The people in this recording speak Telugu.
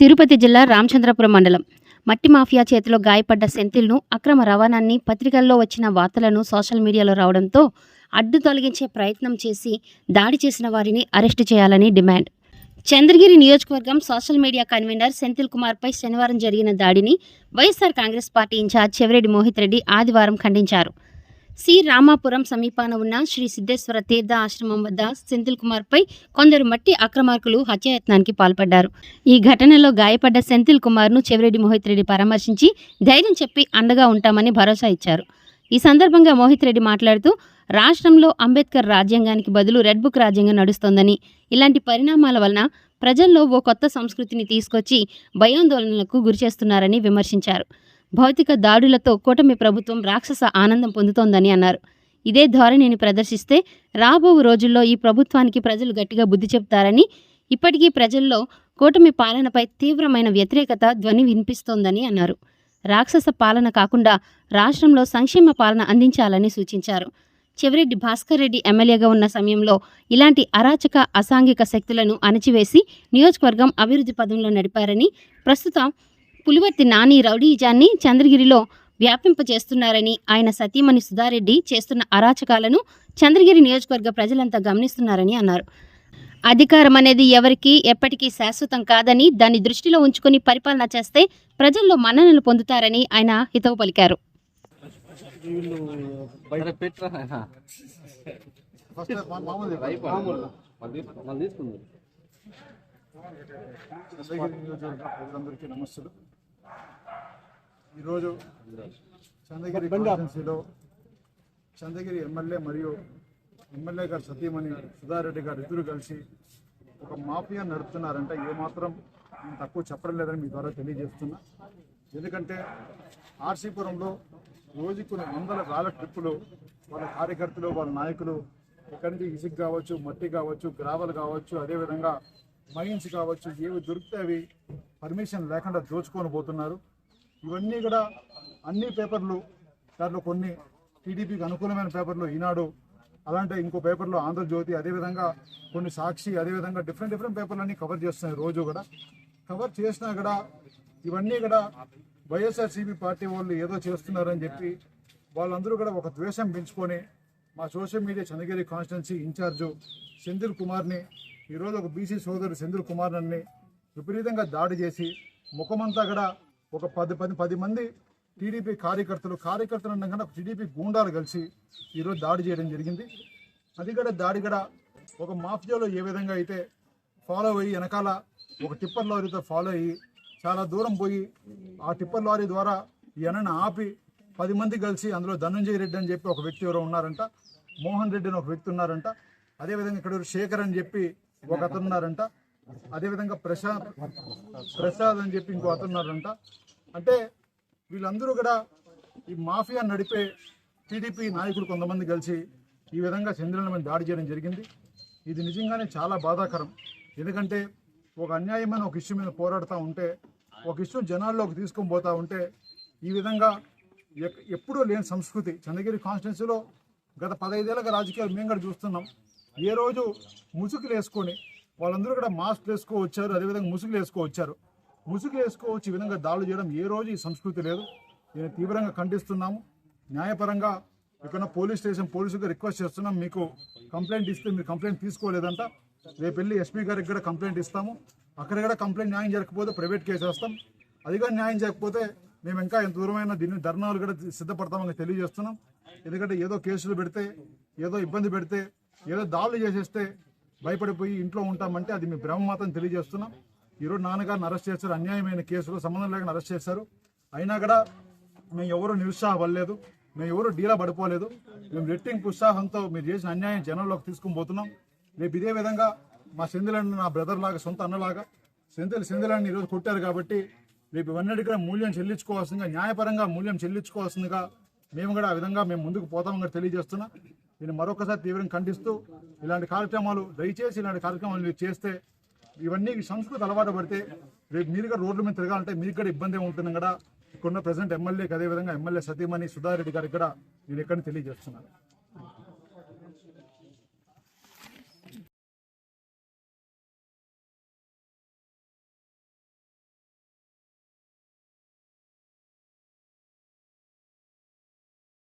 తిరుపతి జిల్లా రామచంద్రపురం మండలం. మట్టి మాఫియా చేతిలో గాయపడ్డ సెంతిల్ను అక్రమ రవాణాన్ని పత్రికల్లో వచ్చిన వార్తలను సోషల్ మీడియాలో రావడంతో అడ్డు తొలగించే ప్రయత్నం చేసి దాడి చేసిన వారిని అరెస్టు చేయాలని డిమాండ్. చంద్రగిరి నియోజకవర్గం సోషల్ మీడియా కన్వీనర్ సెంథిల్ కుమార్పై శనివారం జరిగిన దాడిని YSR Congress party incharge Chevireddy Mohith Reddy ఆదివారం ఖండించారు. సి. రామాపురం సమీపాన ఉన్న శ్రీ సిద్ధేశ్వర తీర్థ ఆశ్రమం వద్ద సెంథిల్ కుమార్పై కొందరు మట్టి అక్రమార్కులు హత్యాయత్నానికి పాల్పడ్డారు. ఈ ఘటనలో గాయపడ్డ సెంథిల్ కుమార్ను చెవిరెడ్డి మోహిత్ రెడ్డి పరామర్శించి ధైర్యం చెప్పి అండగా ఉంటామని భరోసా ఇచ్చారు. ఈ సందర్భంగా మోహిత్ రెడ్డి మాట్లాడుతూ రాష్ట్రంలో అంబేద్కర్ రాజ్యాంగానికి బదులు రెడ్ బుక్ రాజ్యాంగం నడుస్తోందని. ఇలాంటి పరిణామాల వలన ప్రజల్లో ఓ కొత్త సంస్కృతిని తీసుకొచ్చి భయాందోళనలకు గురిచేస్తున్నారని విమర్శించారు. భౌతిక దాడులతో కూటమి ప్రభుత్వం రాక్షస ఆనందం పొందుతోందని అన్నారు. ఇదే ధోరణిని ప్రదర్శిస్తే రాబో రోజుల్లో ఈ ప్రభుత్వానికి ప్రజలు గట్టిగా బుద్ధి చెప్తారని ఇప్పటికీ ప్రజల్లో కూటమి పాలనపై తీవ్రమైన వ్యతిరేకత ధ్వని వినిపిస్తోందని అన్నారు. రాక్షస పాలన కాకుండా రాష్ట్రంలో సంక్షేమ పాలన అందించాలని సూచించారు. చెవిరెడ్డి భాస్కర్ రెడ్డి ఎమ్మెల్యేగా ఉన్న సమయంలో ఇలాంటి అరాచక అసాంఘిక శక్తులను అణచివేసి నియోజకవర్గం అభివృద్ధి పదంలో నడిపారని ప్రస్తుతం పులివర్తి నాని రౌడీజాన్ని చంద్రగిరిలో వ్యాపింపచేస్తున్నారని ఆయన సతీమణి సుధారెడ్డి చేస్తున్న అరాచకాలను చంద్రగిరి నియోజకవర్గ ప్రజలంతా గమనిస్తున్నారని అన్నారు. అధికారం అనేది ఎవరికి ఎప్పటికీ శాశ్వతం కాదని దాన్ని దృష్టిలో ఉంచుకుని పరిపాలన చేస్తే ప్రజల్లో మన్ననలు పొందుతారని ఆయన హితవు పలికారు. చంద్రగిరి నియోజకవర్గ ప్రజలందరికీ నమస్సులు. ఈరోజు చంద్రగిరి కాన్స్టిట్యున్సీలో చంద్రగిరి ఎమ్మెల్యే మరియు ఎమ్మెల్యే గారు సతీమణి సుధారెడ్డి గారు ఇద్దరు కలిసి ఒక మాఫియా నడుపుతున్నారంటే. ఏమాత్రం నేను తక్కువ చెప్పడం లేదని మీ ద్వారా తెలియజేస్తున్నా. ఎందుకంటే ఆర్సీపురంలో రోజు కొన్ని వందల వేల ట్రిప్పులు వాళ్ళ కార్యకర్తలు వాళ్ళ నాయకులు ఇక్కడి నుంచి ఇసుక కావచ్చు మట్టి కావచ్చు గ్రావెల్ కావచ్చు అదేవిధంగా మైన్స్ కావచ్చు ఏవి దొరికితే అవి పర్మిషన్ లేకుండా దోచుకొని పోతున్నారు. ఇవన్నీ కూడా అన్ని పేపర్లు దాంట్లో కొన్ని టీడీపీకి అనుకూలమైన పేపర్లు ఈనాడు అలాంటి ఇంకో పేపర్లో ఆంధ్రజ్యోతి అదేవిధంగా కొన్ని సాక్షి అదేవిధంగా డిఫరెంట్ డిఫరెంట్ పేపర్లన్నీ కవర్ చేస్తున్నాయి రోజు కూడా. కవర్ చేసినా కూడా ఇవన్నీ కూడా వైఎస్ఆర్సీపీ పార్టీ వాళ్ళు ఏదో చేస్తున్నారని చెప్పి వాళ్ళందరూ కూడా ఒక ద్వేషం పెంచుకొని మా social media Chandragiri constituency incharge Senthil కుమార్ని ఈరోజు ఒక బీసీ సోదరుడు సెంధిల్ కుమార్ నన్ను విపరీతంగా దాడి చేసి ముఖమంతా కూడా ఒక పది పది పది మంది టీడీపీ కార్యకర్తలు కార్యకర్తలు అనగా టీడీపీ గూండాలు కలిసి ఈరోజు దాడి చేయడం జరిగింది. అది కూడా దాడి కూడా ఒక మాఫియాలో ఏ విధంగా అయితే ఫాలో అయ్యి వెనకాల ఒక టిప్పర్ లారీతో ఫాలో అయ్యి చాలా దూరం పోయి ఆ టిప్పర్ లారీ ద్వారా ఈ అన్నను ఆపి పది మంది కలిసి అందులో ధనంజయ రెడ్డి అని చెప్పి ఒక వ్యక్తి ఎవరో ఉన్నారంట మోహన్ రెడ్డి అని ఒక వ్యక్తి ఉన్నారంట. అదేవిధంగా ఇక్కడ శేఖర్ అని చెప్పి ఒక అతను ఉన్నారంట. అదేవిధంగా ప్రసాద్ ప్రసాద్ అని చెప్పి ఇంకో అతన్నారంట అంటే వీళ్ళందరూ కూడా ఈ మాఫియా నడిపే టీడీపీ నాయకులు కొంతమంది కలిసి ఈ విధంగా చంద్రుల మీద దాడి చేయడం జరిగింది. ఇది నిజంగానే చాలా బాధాకరం. ఎందుకంటే ఒక అన్యాయమైన ఒక ఇష్యూ మీద పోరాడుతూ ఉంటే ఒక ఇష్యూ జనాల్లోకి తీసుకొని పోతా ఉంటే ఈ విధంగా ఎప్పుడూ లేని సంస్కృతి. చంద్రగిరి కాన్స్టిట్యున్సీలో గత పదహైదేళ్ళగా రాజకీయాలు మేము కూడా చూస్తున్నాం. ఏ రోజు ముసుగులు వేసుకొని వాళ్ళందరూ కూడా మాస్క్ వేసుకో వచ్చారు అదేవిధంగా ముసుగులు వేసుకో వచ్చారు ముసుగులు వేసుకోవచ్చు ఈ విధంగా దాడులు చేయడం ఏ రోజు ఈ సంస్కృతి లేదు. నేను తీవ్రంగా ఖండిస్తున్నాము. న్యాయపరంగా ఇక్కడ పోలీస్ స్టేషన్ పోలీసులకు రిక్వెస్ట్ చేస్తున్నాం. మీకు కంప్లైంట్ ఇస్తే మీరు కంప్లైంట్ తీసుకోలేదంట. రేపు వెళ్ళి ఎస్పీ గారికి కూడా కంప్లైంట్ ఇస్తాము. అక్కడ కూడా కంప్లైంట్ న్యాయం జరగకపోతే ప్రైవేట్ కేసు వేస్తాం. అది కూడా న్యాయం చేయకపోతే మేము ఇంకా ఎంత దూరమైన దీన్ని ధర్నాలు కూడా సిద్ధపడతామని తెలియజేస్తున్నాం. ఎందుకంటే ఏదో కేసులు పెడితే ఏదో ఇబ్బంది పెడితే ఏదో దాడులు చేసేస్తే భయపడిపోయి ఇంట్లో ఉంటామంటే అది మీ భ్రమ మాత్రం తెలియజేస్తున్నాం. ఈరోజు నాన్నగారిని అరెస్ట్ చేశారు. అన్యాయమైన కేసులో సంబంధం లేకుండా అరెస్ట్ చేశారు. అయినా కూడా మేము ఎవరు నిరుత్సాహపడలేదు. మేము ఎవరు డీలా పడిపోలేదు. మేము రెట్టింపు ఉత్సాహంతో మీరు చేసిన అన్యాయం జనంలోకి తీసుకుని పోతున్నాం. రేపు ఇదే విధంగా మా సెంధిలని నా బ్రదర్ లాగా సొంత అన్నలాగా సెంధిల్ సెంధిలని ఈరోజు కొట్టారు కాబట్టి రేపు ఇవన్నీ కూడా మూల్యం చెల్లించుకోవాల్సిందిగా న్యాయపరంగా మూల్యం చెల్లించుకోవాల్సిందిగా మేము కూడా ఆ విధంగా మేము ముందుకు పోతామని తెలియజేస్తున్నా. దీన్ని మరొకసారి తీవ్రంగా ఖండిస్తూ ఇలాంటి కార్యక్రమాలు దయచేసి ఇలాంటి కార్యక్రమాలు మీరు చేస్తే ఇవన్నీ సంస్కృతి అలవాటు పడితే రేపు మీరు రోడ్ల మీద తిరగాలంటే మీకు కూడా ఇబ్బంది ఉంటుంది కూడా ఇక్కడున్న ప్రజెంట్ ఎమ్మెల్యేకి అదేవిధంగా ఎమ్మెల్యే సతీమణి సుధారెడ్డి గారికి కూడా నేను ఎక్కడ తెలియజేస్తున్నాను.